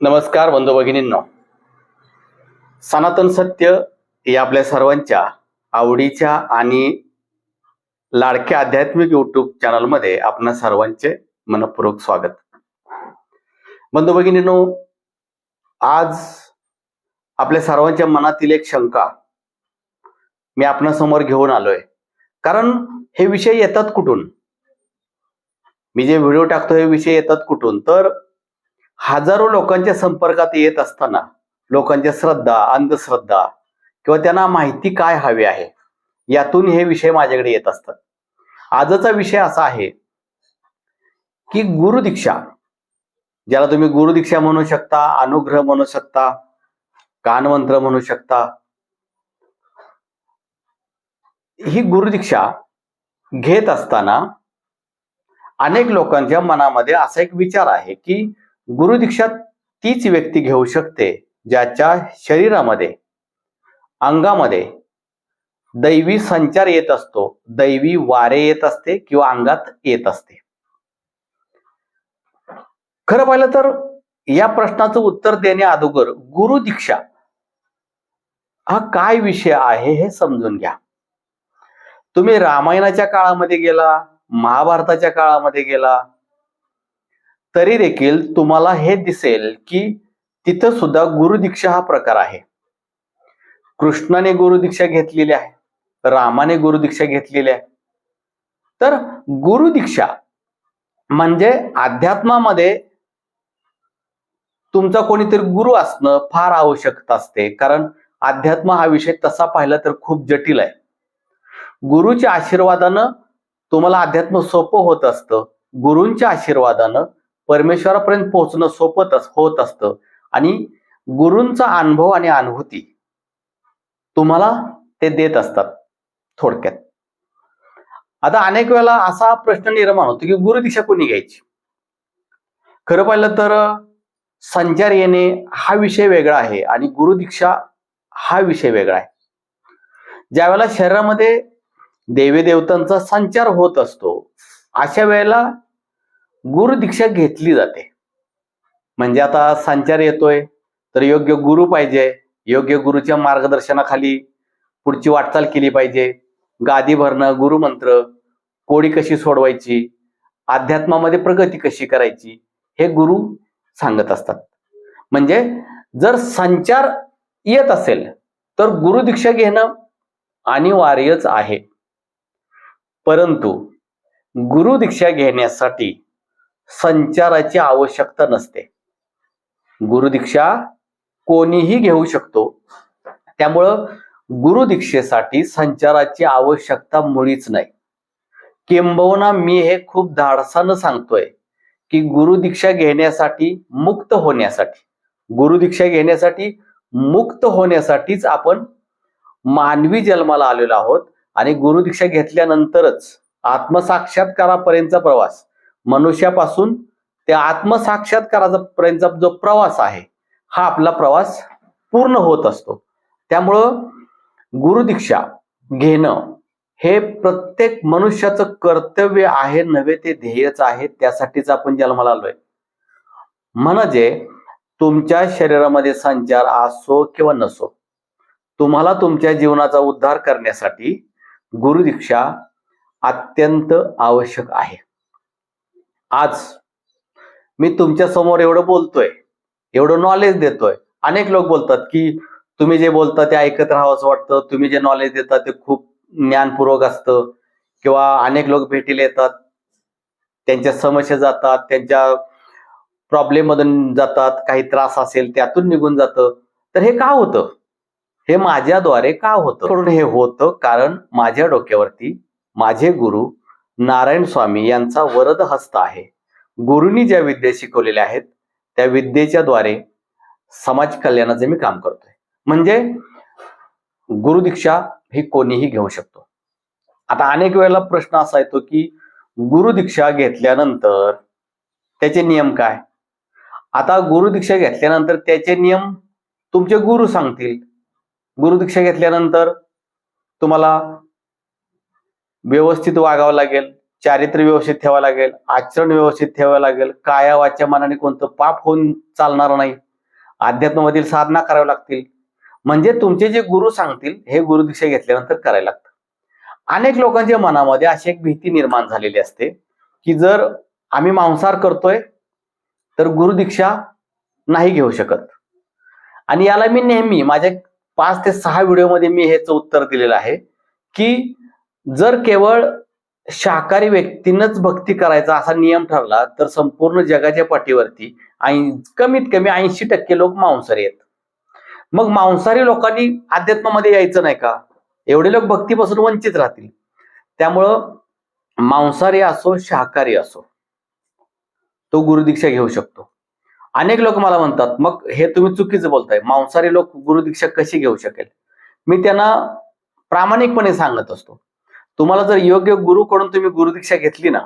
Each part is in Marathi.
नमस्कार बंधू भगिनींनो. सनातन सत्य या आपल्या सर्वांच्या आवडीच्या आणि लाडक्या आध्यात्मिक युट्यूब चॅनलमध्ये आपणा सर्वांचे मनपूर्वक स्वागत. बंधू भगिनींनो आज आपल्या सर्वांच्या मनातील एक शंका मी आपणासमोर घेऊन आलोय. कारण हे विषय येतात कुठून? मी जे व्हिडिओ टाकतो हे विषय येतात कुठून? तर हजारो लोकांच्या संपर्कात येत असताना लोकांच्या श्रद्धा अंधश्रद्धा किंवा त्यांना माहिती काय हवी आहे यातून हे विषय माझ्याकडे येत असतात. आजचा विषय असा आहे की गुरुदीक्षा ज्याला तुम्ही गुरुदीक्षा म्हणू शकता अनुग्रह म्हणू शकता कानमंत्र म्हणू शकता ही गुरुदीक्षा घेत असताना अनेक लोकांच्या मनामध्ये असा एक विचार आहे की गुरुदीक्षा तीच व्यक्ती घेऊ शकते ज्याच्या शरीरामध्ये अंगामध्ये दैवी संचार येत असतो. दैवी वारे येत असते किंवा अंगात येत असते. खरं पाहिलं तर या प्रश्नाचं उत्तर देण्या अगोदर गुरुदीक्षा हा काय विषय आहे हे समजून घ्या. तुम्ही रामायणाच्या काळामध्ये गेला महाभारताच्या काळामध्ये गेला तरी देखील तुम्हाला हे दिसेल की तिथं सुद्धा गुरुदीक्षा हा प्रकार आहे. कृष्णाने गुरुदीक्षा घेतलेली आहे. रामाने गुरुदीक्षा घेतलेली आहे. तर गुरुदीक्षा म्हणजे अध्यात्मामध्ये तुमचा कोणीतरी गुरु असणं फार आवश्यकता असते. कारण अध्यात्म हा विषय तसा पाहिला तर खूप जटिल आहे. गुरुच्या आशीर्वादानं तुम्हाला अध्यात्म सोपं होत असतं. गुरूंच्या आशीर्वादानं परमेश्वरापर्यंत पोहोचणं सोपत होत असतं. आणि गुरूंचा अनुभव आणि अनुभूती तुम्हाला ते देत असतात थोडक्यात. आता अनेक वेळेला असा प्रश्न निर्माण होतो की गुरुदीक्षा कोणी घ्यायची? खरं पाहिलं तर संचार येणे हा विषय वेगळा आहे आणि गुरुदीक्षा हा विषय वेगळा आहे. ज्यावेळेला शरीरामध्ये देवी देवतांचा संचार होत असतो अशा वेळेला गुरुदीक्षा घेतली जाते. म्हणजे आता संचार येतोय तर योग्य गुरु पाहिजे योग्य गुरुच्या मार्गदर्शनाखाली पुढची वाटचाल केली पाहिजे. गादी भरणं गुरुमंत्र कोडी कशी सोडवायची अध्यात्मामध्ये प्रगती कशी करायची हे गुरु सांगत असतात. म्हणजे जर संचार येत असेल तर गुरुदीक्षा घेणं अनिवार्यच आहे. परंतु गुरुदीक्षा घेण्यासाठी संचाराची आवश्यकता नसते. गुरुदीक्षा कोणीही घेऊ शकतो. त्यामुळं गुरुदीक्षेसाठी संचाराची आवश्यकता मुळीच नाही. किंबहुना मी हे खूप धाडसानं सांगतोय की गुरुदीक्षा घेण्यासाठी मुक्त होण्यासाठी गुरुदीक्षा घेण्यासाठी मुक्त होण्यासाठीच आपण मानवी जन्माला आलेलो आहोत आणि गुरुदीक्षा घेतल्यानंतरच आत्मसाक्षात्कारापर्यंतचा प्रवास मनुष्यापासून त्या आत्मसाक्षात्काराचा पर्यंतचा जो प्रवास आहे हा आपला प्रवास पूर्ण होत असतो. त्यामुळं गुरुदीक्षा घेणं हे प्रत्येक मनुष्याचं कर्तव्य आहे नव्हे ते ध्येयच आहे त्यासाठीच आपण जन्माला आलोय म्हणजे तुमच्या शरीरामध्ये संचार असो किंवा नसो तुम्हाला तुमच्या जीवनाचा उद्धार करण्यासाठी गुरुदीक्षा अत्यंत आवश्यक आहे. आज मी तुमच्यासमोर एवढं बोलतोय एवढं नॉलेज देतोय. अनेक लोक बोलतात की तुम्ही जे बोलता ते ऐकत राहावं वाटतं तुम्ही जे नॉलेज देता ते खूप ज्ञानपूर्वक असतं. किंवा अनेक लोक भेटीला येतात त्यांच्या समस्या जातात त्यांच्या प्रॉब्लेम मधून जातात काही त्रास असेल त्यातून निघून जातं. तर हे का होतं? हे माझ्याद्वारे का होतं? म्हणून हे होतं कारण माझ्या डोक्यावरती माझे गुरु नारायण स्वामी यांचा वरद हस्त आहे. गुरुनी ज्या विद्या शिकवलेल्या आहेत त्या विद्येच्या द्वारे समाज कल्याणाचे मी काम करतोय. म्हणजे गुरुदीक्षा ही कोणीही घेऊ शकतो. आता अनेक वेळेला प्रश्न असा येतो की गुरुदीक्षा घेतल्यानंतर त्याचे नियम काय? आता गुरुदीक्षा घेतल्यानंतर त्याचे नियम तुमचे गुरु सांगतील. गुरुदीक्षा घेतल्यानंतर तुम्हाला व्यवस्थित वागावं लागेल चारित्र्य व्यवस्थित ठेवावं लागेल आचरण व्यवस्थित ठेवावं लागेल काया वाच्या मनाने कोणतं पाप होऊन चालणार नाही. अध्यात्मामधील साधना कराव्या लागतील. म्हणजे तुमचे जे गुरु सांगतील हे गुरुदीक्षा घेतल्यानंतर करायला लागतं. अनेक लोकांच्या मनामध्ये अशी एक भीती निर्माण झालेली असते की जर आम्ही मांसाहार करतोय तर गुरुदीक्षा नाही घेऊ शकत. आणि याला मी नेहमी माझ्या पाच ते सहा व्हिडिओमध्ये मी ह्याचं उत्तर दिलेलं आहे की जर केवळ शाकाहारी व्यक्तीनंच भक्ती करायचा असा नियम ठरला तर संपूर्ण जगाच्या पाठीवरती कमीत कमी ऐंशी टक्के लोक मांसाहारी आहेत. मग मांसाहारी लोकांनी अध्यात्मामध्ये यायचं नाही का? एवढे लोक भक्तीपासून वंचित राहतील. त्यामुळं मांसाहारी असो शाकाहारी असो तो गुरुदीक्षा घेऊ शकतो. अनेक लोक मला म्हणतात मग हे तुम्ही चुकीचं बोलताय. मांसाहारी लोक गुरुदीक्षा कशी घेऊ शकेल? मी त्यांना प्रामाणिकपणे सांगत असतो. तुम्हाला जर योग्य गुरुकडून तुम्ही गुरुदीक्षा घेतली ना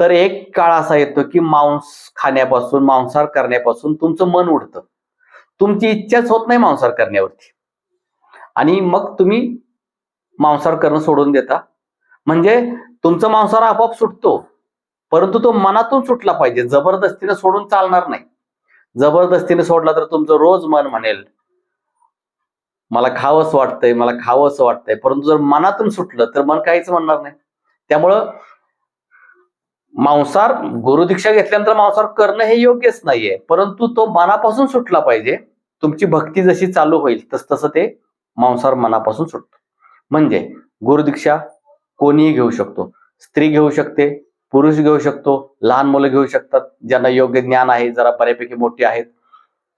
तर एक काळ असा येतो की मांस खाण्यापासून मांसाहार करण्यापासून तुमचं मन उडतं. तुमची इच्छाच होत नाही मांसाहार करण्यावरती. आणि मग तुम्ही मांसाहार करणं सोडून देता. म्हणजे तुमचं मांसाहार आपोआप सुटतो. परंतु तो मनातून सुटला पाहिजे. जबरदस्तीने सोडून चालणार नाही. जबरदस्तीने सोडला तर तुमचं रोज मन म्हणेल मला खावंच वाटतंय मला खावंच वाटतंय. परंतु जर मनातून सुटलं तर मन काहीच म्हणणार नाही. त्यामुळं मांसार गुरुदीक्षा घेतल्यानंतर मांसार करणं हे योग्यच नाहीये. परंतु तो मनापासून सुटला पाहिजे. तुमची भक्ती जशी चालू होईल तस तसं ते मांसाहार मनापासून सुटतो. म्हणजे गुरुदीक्षा कोणीही घेऊ शकतो. स्त्री घेऊ शकते पुरुष घेऊ शकतो लहान मुलं घेऊ शकतात. ज्यांना योग्य ज्ञान आहे जरा बऱ्यापैकी मोठी आहेत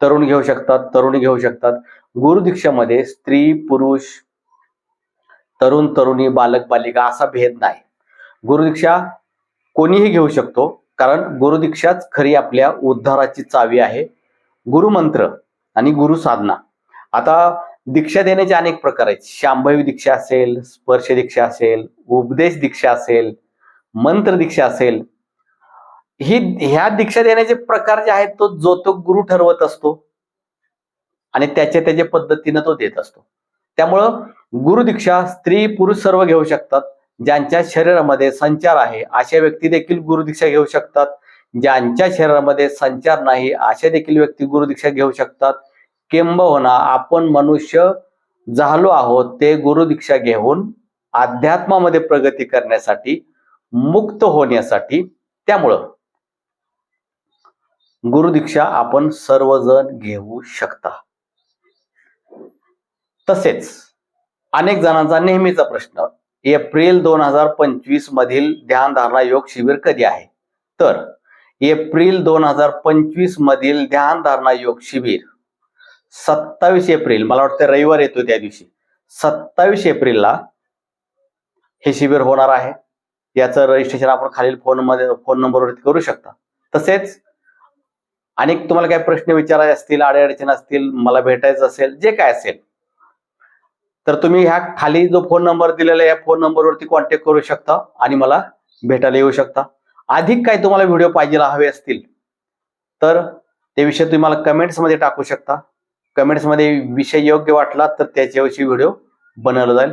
तरुण घेऊ शकतात तरुणी घेऊ शकतात. गुरुदीक्षामध्ये स्त्री पुरुष तरुण तरुणी बालक बालिका असा भेद नाही. गुरुदीक्षा कोणीही घेऊ शकतो कारण गुरुदीक्षाच खरी आपल्या उद्धाराची चावी आहे. गुरुमंत्र आणि गुरु साधना. आता दीक्षा देण्याचे अनेक प्रकार आहेत. शांभवी दीक्षा असेल स्पर्श दीक्षा असेल उपदेश दीक्षा असेल मंत्र दीक्षा असेल ही ह्या दीक्षा देण्याचे प्रकार जे आहेत तो जो तो गुरु ठरवत असतो आणि त्याच्या त्याच्या पद्धतीनं तो देत असतो. त्यामुळं गुरुदीक्षा स्त्री पुरुष सर्व घेऊ शकतात. ज्यांच्या शरीरामध्ये संचार आहे अशा व्यक्ती देखील गुरुदीक्षा घेऊ शकतात. ज्यांच्या शरीरामध्ये संचार नाही अशा देखील व्यक्ती गुरुदीक्षा घेऊ शकतात. किंबहुना आपण मनुष्य झालो आहोत ते गुरुदीक्षा घेऊन अध्यात्मामध्ये प्रगती करण्यासाठी मुक्त होण्यासाठी त्यामुळं गुरुदीक्षा आपण सर्वजण घेऊ शकता. तसेच अनेक जणांचा नेहमीचा प्रश्न एप्रिल दोन हजार पंचवीस मधील ध्यानधारणा योग शिबिर कधी आहे? तर एप्रिल दोन हजार पंचवीस मधील ध्यानधारणा योग शिबिर सत्तावीस एप्रिल मला वाटतं रविवार येतो त्या दिवशी. सत्तावीस एप्रिलला हे शिबिर होणार आहे. याचं रजिस्ट्रेशन आपण खालील फोनमध्ये फोन नंबरवरती करू शकता. तसेच अनेक तुम्हाला काही प्रश्न विचारायचे असतील अडचण असतील मला भेटायचं असेल जे काय असेल. तर तुम्ही ह्या खाली जो फोन नंबर दिलेला आहे या फोन नंबरवरती कॉन्टॅक्ट करू शकता आणि मला भेटायला येऊ शकता. अधिक काही तुम्हाला व्हिडिओ पाहिजे हवे असतील तर ते विषय तुम्ही मला कमेंट्समध्ये टाकू शकता. कमेंट्समध्ये विषय योग्य वाटला तर त्याच्याविषयी व्हिडिओ बनवला जाईल.